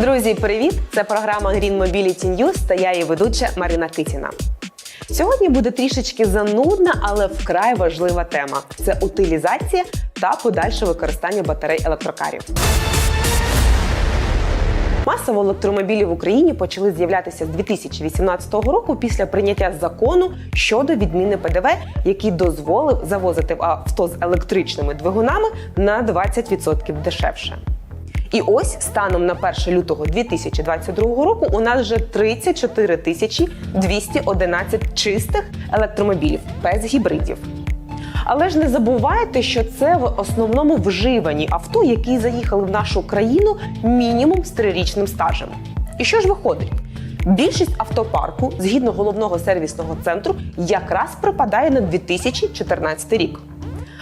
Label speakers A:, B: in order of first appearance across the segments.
A: Друзі, привіт! Це програма Green Mobility News та я її ведуча Марина Китіна. Сьогодні буде трішечки занудна, але вкрай важлива тема: це утилізація та подальше використання батарей електрокарів. Масово електромобілі в Україні почали з'являтися з 2018 року після прийняття закону щодо відміни ПДВ, який дозволив завозити авто з електричними двигунами на 20% дешевше. І ось станом на 1 лютого 2022 року у нас вже 34 тисячі 211 чистих електромобілів без гібридів. Але ж не забувайте, що це в основному вживані авто, які заїхали в нашу країну мінімум з трирічним стажем. І що ж виходить? Більшість автопарку, згідно головного сервісного центру, якраз припадає на 2014 рік.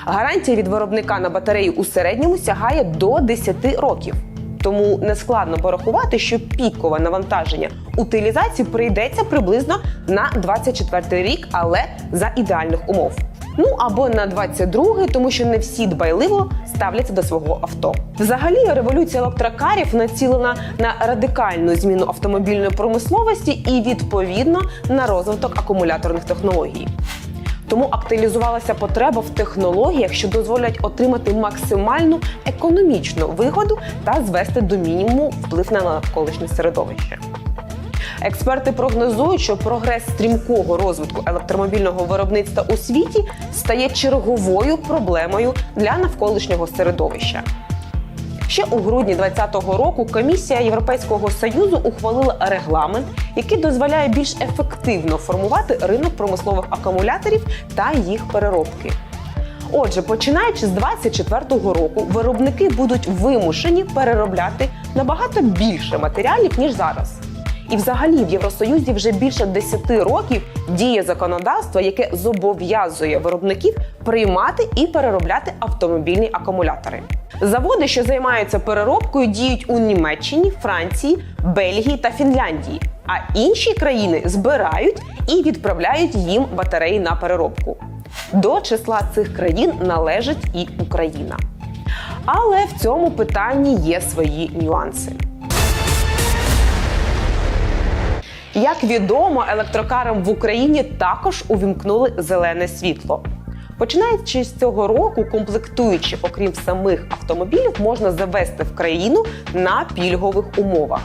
A: Гарантія від виробника на батарею у середньому сягає до 10 років. Тому нескладно порахувати, що пікове навантаження утилізації прийдеться приблизно на 24 рік, але за ідеальних умов. Ну або на 22-й, тому що не всі дбайливо ставляться до свого авто. Взагалі, революція електрокарів націлена на радикальну зміну автомобільної промисловості і відповідно на розвиток акумуляторних технологій. Тому актуалізувалася потреба в технологіях, що дозволять отримати максимальну економічну вигоду та звести до мінімуму вплив на навколишнє середовище. Експерти прогнозують, що прогрес стрімкого розвитку електромобільного виробництва у світі стає черговою проблемою для навколишнього середовища. Ще у грудні 2020 року комісія Європейського союзу ухвалила регламент, який дозволяє більш ефективно формувати ринок промислових акумуляторів та їх переробки. Отже, починаючи з 2024 року, виробники будуть вимушені переробляти набагато більше матеріалів ніж зараз. І, взагалі, в Євросоюзі вже більше 10 років діє законодавство, яке зобов'язує виробників приймати і переробляти автомобільні акумулятори. Заводи, що займаються переробкою, діють у Німеччині, Франції, Бельгії та Фінляндії. А інші країни збирають і відправляють їм батареї на переробку. До числа цих країн належить і Україна. Але в цьому питанні є свої нюанси. Як відомо, електрокарам в Україні також увімкнули зелене світло. Починаючи з цього року, комплектуючи, окрім самих автомобілів, можна завести в країну на пільгових умовах.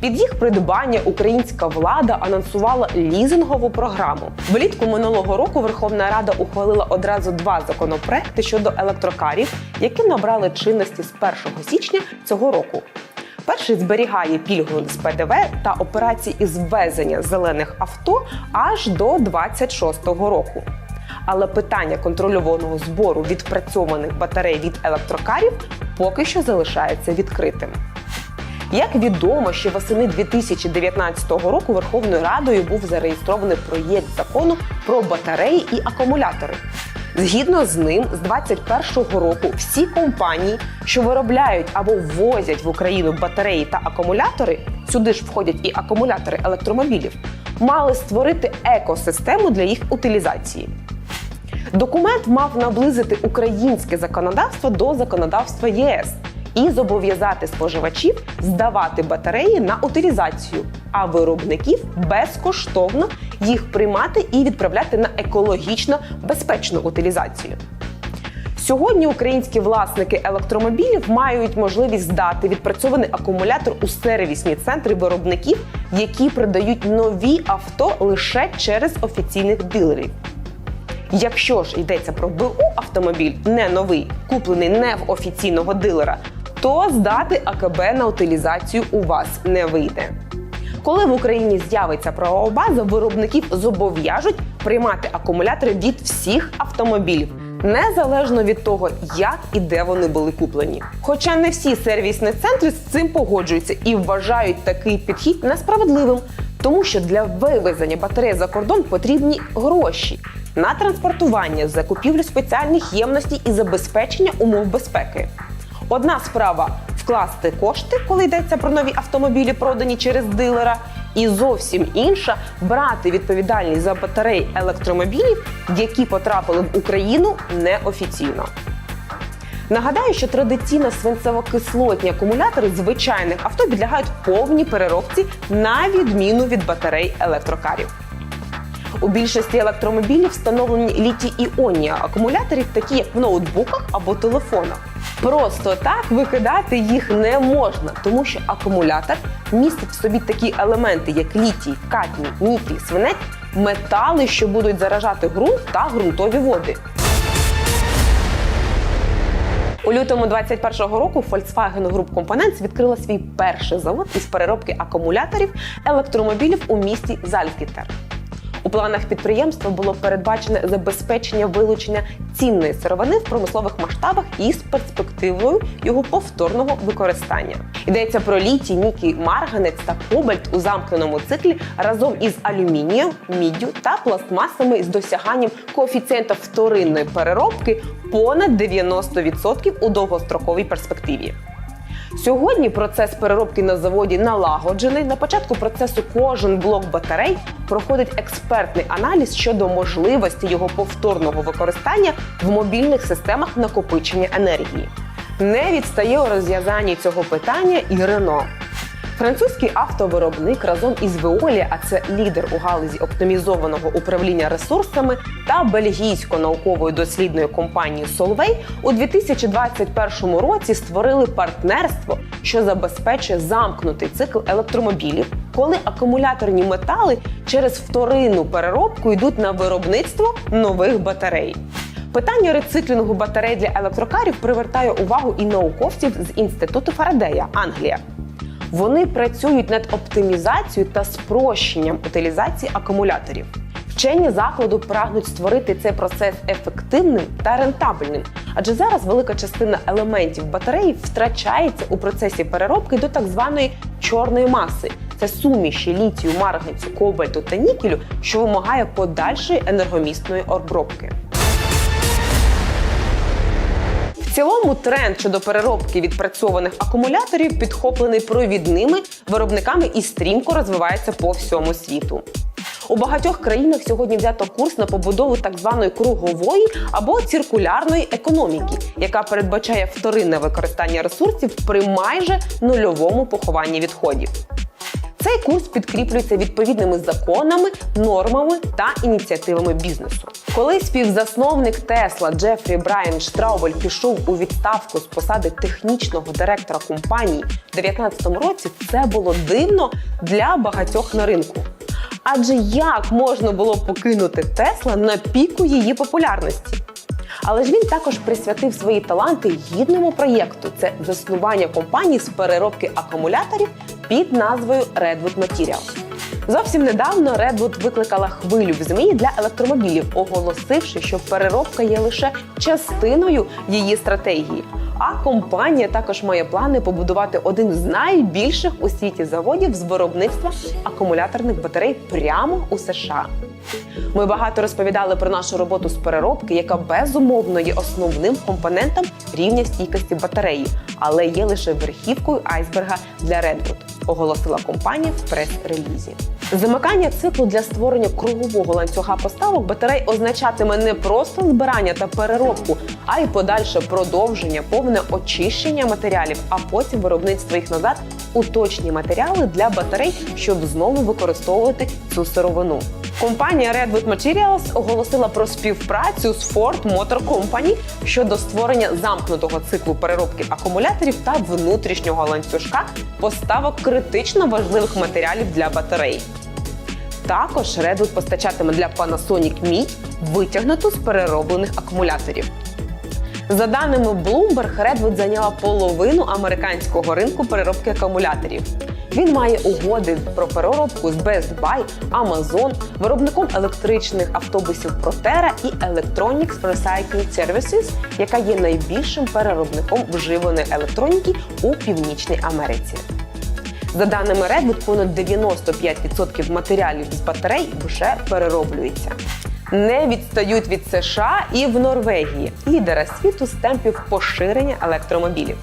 A: Під їх придбання українська влада анонсувала лізингову програму. Влітку минулого року Верховна Рада ухвалила одразу два законопроекти щодо електрокарів, які набрали чинності з 1 січня цього року. Перший зберігає пільгу з ПДВ та операції із ввезення зелених авто аж до 26-го року. Але питання контрольованого збору відпрацьованих батарей від електрокарів поки що залишається відкритим. Як відомо, ще восени 2019 року Верховною Радою був зареєстрований проєкт закону про батареї і акумулятори. Згідно з ним, з 2021 року всі компанії, що виробляють або ввозять в Україну батареї та акумулятори, сюди ж входять і акумулятори електромобілів, мали створити екосистему для їх утилізації. Документ мав наблизити українське законодавство до законодавства ЄС і зобов'язати споживачів здавати батареї на утилізацію, а виробників безкоштовно їх приймати і відправляти на екологічно безпечну утилізацію. Сьогодні українські власники електромобілів мають можливість здати відпрацьований акумулятор у сервісні центри виробників, які продають нові авто лише через офіційних дилерів. Якщо ж йдеться про БУ автомобіль, не новий, куплений не в офіційного дилера, то здати АКБ на утилізацію у вас не вийде. Коли в Україні з'явиться правова база, виробників зобов'яжуть приймати акумулятори від всіх автомобілів, незалежно від того, як і де вони були куплені. Хоча не всі сервісні центри з цим погоджуються і вважають такий підхід несправедливим, тому що для вивезення батареї за кордон потрібні гроші на транспортування, закупівлю спеціальних ємностей і забезпечення умов безпеки. Одна справа вкласти кошти, коли йдеться про нові автомобілі, продані через дилера, і зовсім інша брати відповідальність за батареї електромобілів, які потрапили в Україну неофіційно. Нагадаю, що традиційно свинцево-кислотні акумулятори звичайних авто підлягають повній переробці на відміну від батарей електрокарів. У більшості електромобілів встановлені літій-іонні акумулятори, такі як в ноутбуках або телефонах. Просто так викидати їх не можна, тому що акумулятор містить в собі такі елементи, як літій, кадмій, нікель, свинець, метали, що будуть заражати ґрунт та ґрунтові води. У лютому 21-го року Volkswagen Group Components відкрила свій перший завод із переробки акумуляторів електромобілів у місті Зальцгітер. У планах підприємства було передбачене забезпечення вилучення цінної сировини в промислових масштабах із перспективою його повторного використання. Йдеться про літій, нікель, марганець та кобальт у замкненому циклі разом із алюмінієм, міддю та пластмасами з досяганням коефіцієнта вторинної переробки понад 90% у довгостроковій перспективі. Сьогодні процес переробки на заводі налагоджений. На початку процесу кожен блок батарей проходить експертний аналіз щодо можливості його повторного використання в мобільних системах накопичення енергії. Не відстає у розв'язанні цього питання і Рено. Французький автовиробник разом із Veolia, а це лідер у галузі оптимізованого управління ресурсами, та бельгійсько-науковою дослідною компанією Solvay у 2021 році створили партнерство, що забезпечує замкнутий цикл електромобілів, коли акумуляторні метали через вторинну переробку йдуть на виробництво нових батарей. Питання рециклінгу батарей для електрокарів привертає увагу і науковців з інституту Фарадея, Англія. Вони працюють над оптимізацією та спрощенням утилізації акумуляторів. Вчені закладу прагнуть створити цей процес ефективним та рентабельним, адже зараз велика частина елементів батареї втрачається у процесі переробки до так званої чорної маси. Це суміші літію, марганцю, кобальту та нікелю, що вимагає подальшої енергомісної обробки. Цілому тренд щодо переробки відпрацьованих акумуляторів підхоплений провідними виробниками і стрімко розвивається по всьому світу. У багатьох країнах сьогодні взято курс на побудову так званої кругової або циркулярної економіки, яка передбачає вторинне використання ресурсів при майже нульовому похованні відходів. Цей курс підкріплюється відповідними законами, нормами та ініціативами бізнесу. Коли співзасновник Тесла Джефрі Брайан Штраубель пішов у відставку з посади технічного директора компанії в 2019 році, це було дивно для багатьох на ринку. Адже як можна було покинути Тесла на піку її популярності? Але ж він також присвятив свої таланти гідному проєкту. Це заснування компанії з переробки акумуляторів під назвою Redwood Materials. Зовсім недавно Redwood викликала хвилю в ЗМІ для електромобілів, оголосивши, що переробка є лише частиною її стратегії. А компанія також має плани побудувати один з найбільших у світі заводів з виробництва акумуляторних батарей прямо у США. Ми багато розповідали про нашу роботу з переробки, яка безумовно є основним компонентом рівня стійкості батареї, але є лише верхівкою айсберга для Redwood, оголосила компанія в прес-релізі. Замикання циклу для створення кругового ланцюга поставок батарей означатиме не просто збирання та переробку, а й подальше продовження, повне очищення матеріалів, а потім виробництво їх назад у точні матеріали для батарей, щоб знову використовувати цю сировину. Компанія Redwood Materials оголосила про співпрацю з Ford Motor Company щодо створення замкнутого циклу переробки акумуляторів та внутрішнього ланцюжка поставок критично важливих матеріалів для батарей. Також Redwood постачатиме для Panasonic мідь, витягнуту з перероблених акумуляторів. За даними Bloomberg, Redwood зайняла половину американського ринку переробки акумуляторів. Він має угоди про переробку з Best Buy, Amazon, виробником електричних автобусів Proterra і Electronics Recycling Services, яка є найбільшим переробником вживаної електроніки у Північній Америці. За даними Redwood, понад 95% матеріалів з батарей вже перероблюється. Не відстають від США і в Норвегії, лідера світу з темпів поширення електромобілів.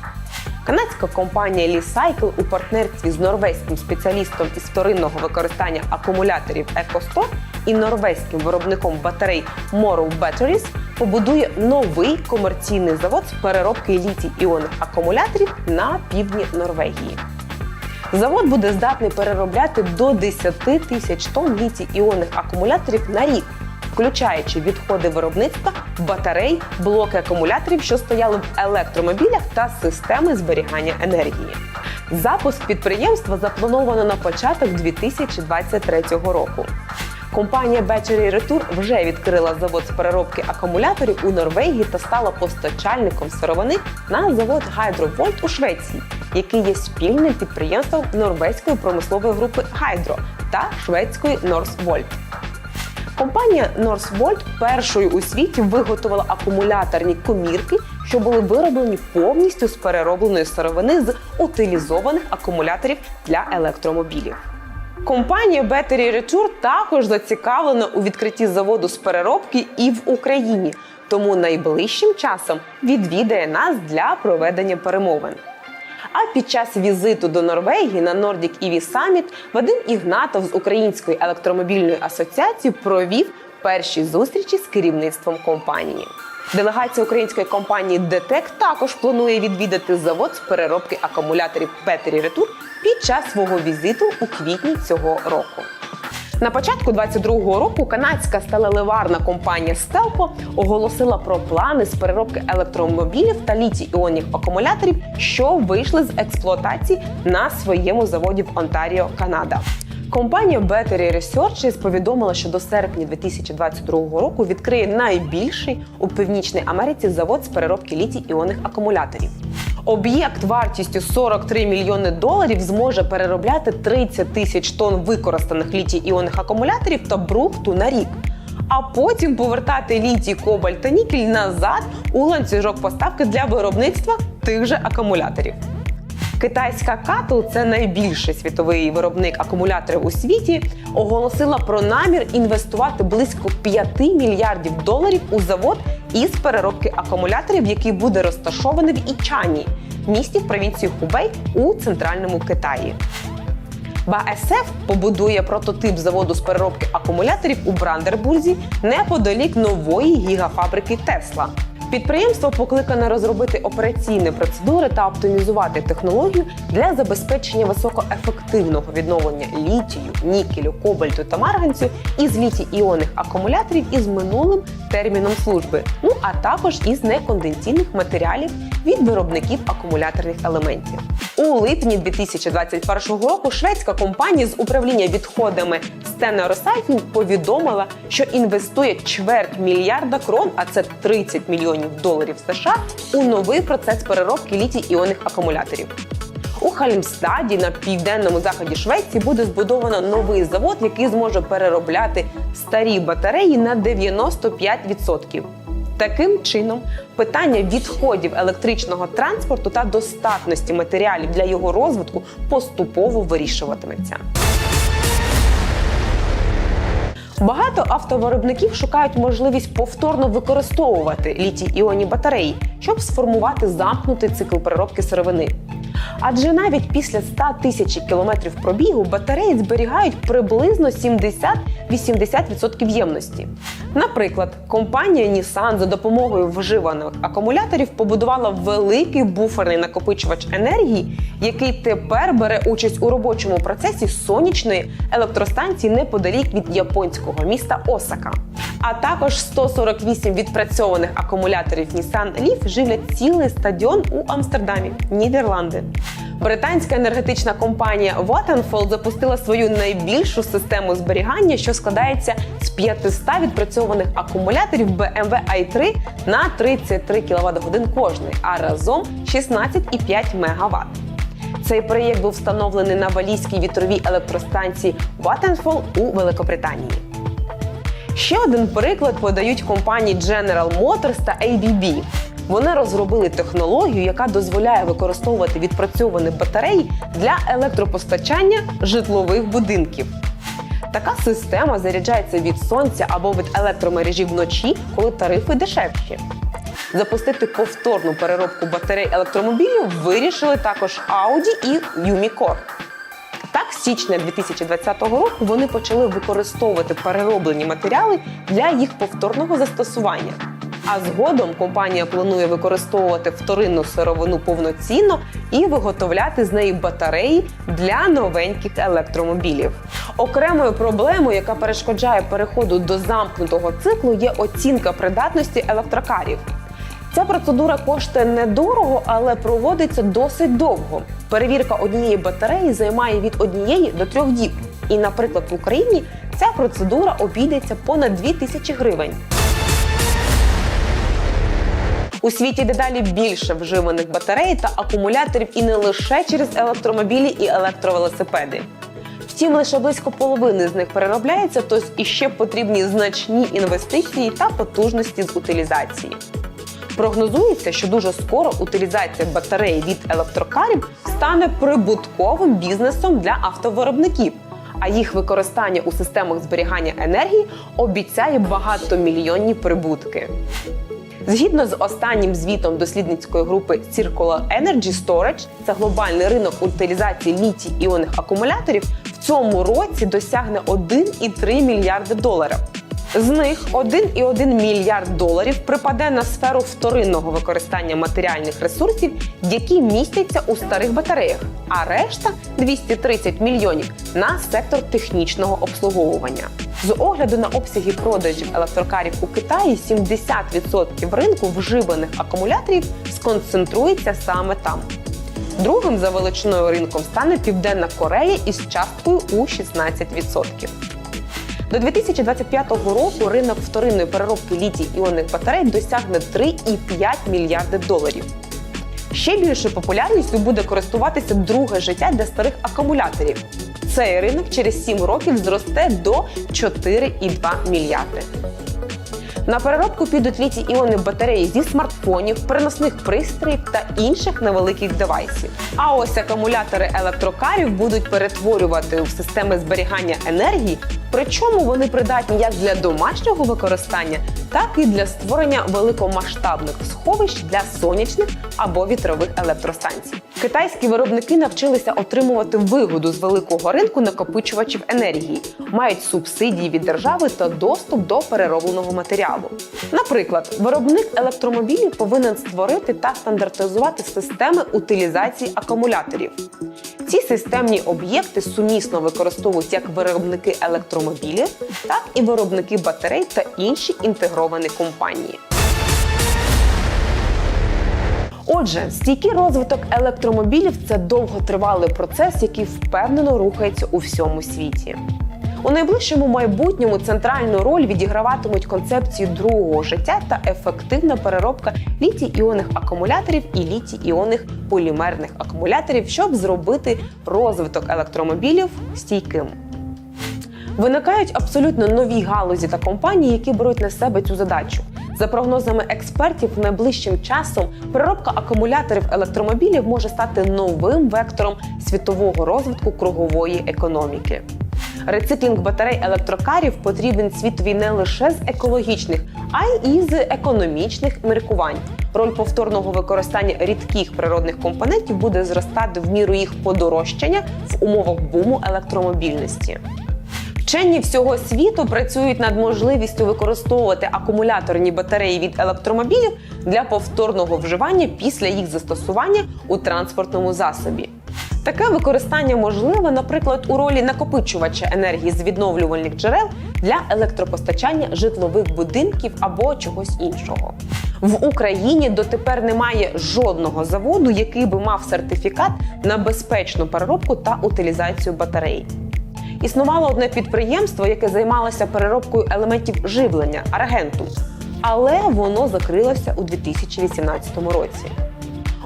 A: Канадська компанія Li-Cycle у партнерстві з норвезьким спеціалістом із вторинного використання акумуляторів EcoStore і норвезьким виробником батарей Morrow Batteries побудує новий комерційний завод з переробки літій-іонних акумуляторів на півдні Норвегії. Завод буде здатний переробляти до 10 тисяч тонн літій-іонних акумуляторів на рік, включаючи відходи виробництва батарей, блоки акумуляторів, що стояли в електромобілях та системи зберігання енергії. Запуск підприємства заплановано на початок 2023 року. Компанія Battery Retour вже відкрила завод з переробки акумуляторів у Норвегії та стала постачальником сировини на завод Hydrovolt у Швеції, який є спільним підприємством норвезької промислової групи Hydro та шведської Northvolt. Компанія Northvolt першою у світі виготовила акумуляторні комірки, що були вироблені повністю з переробленої сировини з утилізованих акумуляторів для електромобілів. Компанія Battery Retour також зацікавлена у відкритті заводу з переробки і в Україні, тому найближчим часом відвідає нас для проведення перемовин. А під час візиту до Норвегії на Nordic EV Summit Вадим Ігнатов з Української електромобільної асоціації провів перші зустрічі з керівництвом компанії. Делегація української компанії DTEC також планує відвідати завод з переробки акумуляторів Battery Retour під час свого візиту у квітні цього року. На початку 22-го року канадська сталеливарна компанія Stelco оголосила про плани з переробки електромобілів та літій-іонних акумуляторів, що вийшли з експлуатації на своєму заводі в Онтаріо, Канада. Компанія Battery Research повідомила, що до серпня 2022 року відкриє найбільший у Північній Америці завод з переробки літій-іонних акумуляторів. Об'єкт вартістю 43 мільйони доларів зможе переробляти 30 тисяч тонн використаних літій-іонних акумуляторів та брухту на рік. А потім повертати літій, кобальт та нікель назад у ланцюжок поставки для виробництва тих же акумуляторів. Китайська Катл, це найбільший світовий виробник акумуляторів у світі, оголосила про намір інвестувати близько 5 мільярдів доларів у завод із переробки акумуляторів, який буде розташований в Ічані, місті в провінції Хубей у центральному Китаї. БАСФ побудує прототип заводу з переробки акумуляторів у Брандербурзі неподалік нової гігафабрики Тесла. Підприємство покликане розробити операційні процедури та оптимізувати технологію для забезпечення високоефективного відновлення літію, нікелю, кобальту та марганцю із літій-іонних акумуляторів із минулим терміном служби, ну а також із неконденційних матеріалів від виробників акумуляторних елементів. У липні 2021 року шведська компанія з управління відходами Stena Recycling повідомила, що інвестує чверть мільярда крон, а це 30 мільйонів доларів США, у новий процес переробки літій-іонних акумуляторів. У Хальмстаді на південному заході Швеції буде збудовано новий завод, який зможе переробляти старі батареї на 95%. Таким чином, питання відходів електричного транспорту та достатності матеріалів для його розвитку поступово вирішуватиметься. Багато автовиробників шукають можливість повторно використовувати літій-іонні батареї, щоб сформувати замкнутий цикл переробки сировини. Адже навіть після 100 тисяч кілометрів пробігу батареї зберігають приблизно 70-80% ємності. Наприклад, компанія Nissan за допомогою вживаних акумуляторів побудувала великий буферний накопичувач енергії, який тепер бере участь у робочому процесі сонячної електростанції неподалік від японського міста Осака. А також 148 відпрацьованих акумуляторів Nissan Leaf живлять цілий стадіон у Амстердамі, Нідерланди. Британська енергетична компанія Vattenfall запустила свою найбільшу систему зберігання, що складається з 500 відпрацьованих акумуляторів BMW i3 на 33 кВт годин кожний, а разом 16,5 МВт. Цей проєкт був встановлений на валійській вітровій електростанції Vattenfall у Великобританії. Ще один приклад подають компанії General Motors та ABB. Вони розробили технологію, яка дозволяє використовувати відпрацьовані батареї для електропостачання житлових будинків. Така система заряджається від сонця або від електромережі вночі, коли тарифи дешевші. Запустити повторну переробку батарей електромобілів вирішили також Audi і Umicore. З січня 2020 року вони почали використовувати перероблені матеріали для їх повторного застосування. А згодом компанія планує використовувати вторинну сировину повноцінно і виготовляти з неї батареї для новеньких електромобілів. Окремою проблемою, яка перешкоджає переходу до замкнутого циклу, є оцінка придатності електрокарів. Ця процедура коштує недорого, але проводиться досить довго. Перевірка однієї батареї займає від однієї до трьох діб. І, наприклад, в Україні ця процедура обійдеться понад 2 тисячі гривень. У світі дедалі більше вживаних батарей та акумуляторів і не лише через електромобілі і електровелосипеди. Втім, лише близько половини з них переробляється, тож іще потрібні значні інвестиції та потужності з утилізації. Прогнозується, що дуже скоро утилізація батарей від електрокарів стане прибутковим бізнесом для автовиробників, а їх використання у системах зберігання енергії обіцяє багатомільйонні прибутки. Згідно з останнім звітом дослідницької групи Circular Energy Storage, це глобальний ринок утилізації літій іонних акумуляторів, в цьому році досягне 1,3 мільярди доларів. З них 1,1 мільярд доларів припаде на сферу вторинного використання матеріальних ресурсів, які містяться у старих батареях, а решта 230 мільйонів на сектор технічного обслуговування. З огляду на обсяги продажів електрокарів у Китаї 70% ринку вживаних акумуляторів сконцентрується саме там. Другим за величиною ринком стане Південна Корея із часткою у 16%. До 2025 року ринок вторинної переробки літій іонних батарей досягне 3,5 мільярди доларів. Ще більшою популярністю буде користуватися друге життя для старих акумуляторів. Цей ринок через 7 років зросте до 4,2 мільярди. На переробку підуть літій іонні батареї зі смартфонів, переносних пристроїв та інших невеликих девайсів. А ось акумулятори електрокарів будуть перетворювати в системи зберігання енергії, причому вони придатні як для домашнього використання, так і для створення великомасштабних сховищ для сонячних або вітрових електростанцій. Китайські виробники навчилися отримувати вигоду з великого ринку накопичувачів енергії, мають субсидії від держави та доступ до переробленого матеріалу. Наприклад, виробник електромобілів повинен створити та стандартизувати системи утилізації акумуляторів. Ці системні об'єкти сумісно використовують як виробники електромобілів, так і виробники батарей та інші інтегровані компанії. Отже, стійкий розвиток електромобілів це довготривалий процес, який впевнено рухається у всьому світі. У найближчому майбутньому центральну роль відіграватимуть концепції другого життя та ефективна переробка літій-іонних акумуляторів і літій-іонних полімерних акумуляторів, щоб зробити розвиток електромобілів стійким. Виникають абсолютно нові галузі та компанії, які беруть на себе цю задачу. За прогнозами експертів, найближчим часом переробка акумуляторів електромобілів може стати новим вектором світового розвитку кругової економіки. Рециклінг батарей електрокарів потрібен світові не лише з екологічних, а й з економічних міркувань. Роль повторного використання рідких природних компонентів буде зростати в міру їх подорожчання в умовах буму електромобільності. Вчені всього світу працюють над можливістю використовувати акумуляторні батареї від електромобілів для повторного вживання після їх застосування у транспортному засобі. Таке використання можливе, наприклад, у ролі накопичувача енергії з відновлювальних джерел для електропостачання житлових будинків або чогось іншого. В Україні дотепер немає жодного заводу, який би мав сертифікат на безпечну переробку та утилізацію батарей. Існувало одне підприємство, яке займалося переробкою елементів живлення аргенту, але воно закрилося у 2018 році.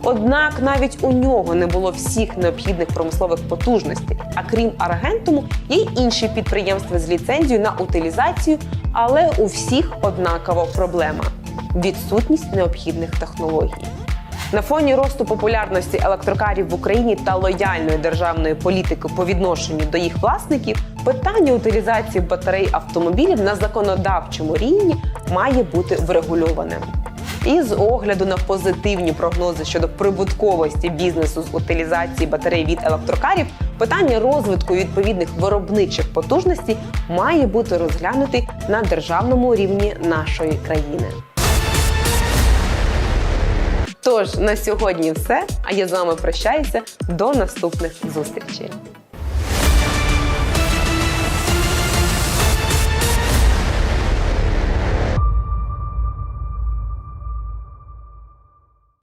A: Однак навіть у нього не було всіх необхідних промислових потужностей. А крім аргентуму, є й інші підприємства з ліцензією на утилізацію, але у всіх однакова проблема відсутність необхідних технологій. На фоні росту популярності електрокарів в Україні та лояльної державної політики по відношенню до їх власників, питання утилізації батарей автомобілів на законодавчому рівні має бути врегульованим. І з огляду на позитивні прогнози щодо прибутковості бізнесу з утилізації батарей від електрокарів, питання розвитку відповідних виробничих потужностей має бути розглянутий на державному рівні нашої країни. Тож на сьогодні все. А я з вами прощаюся до наступних зустрічей.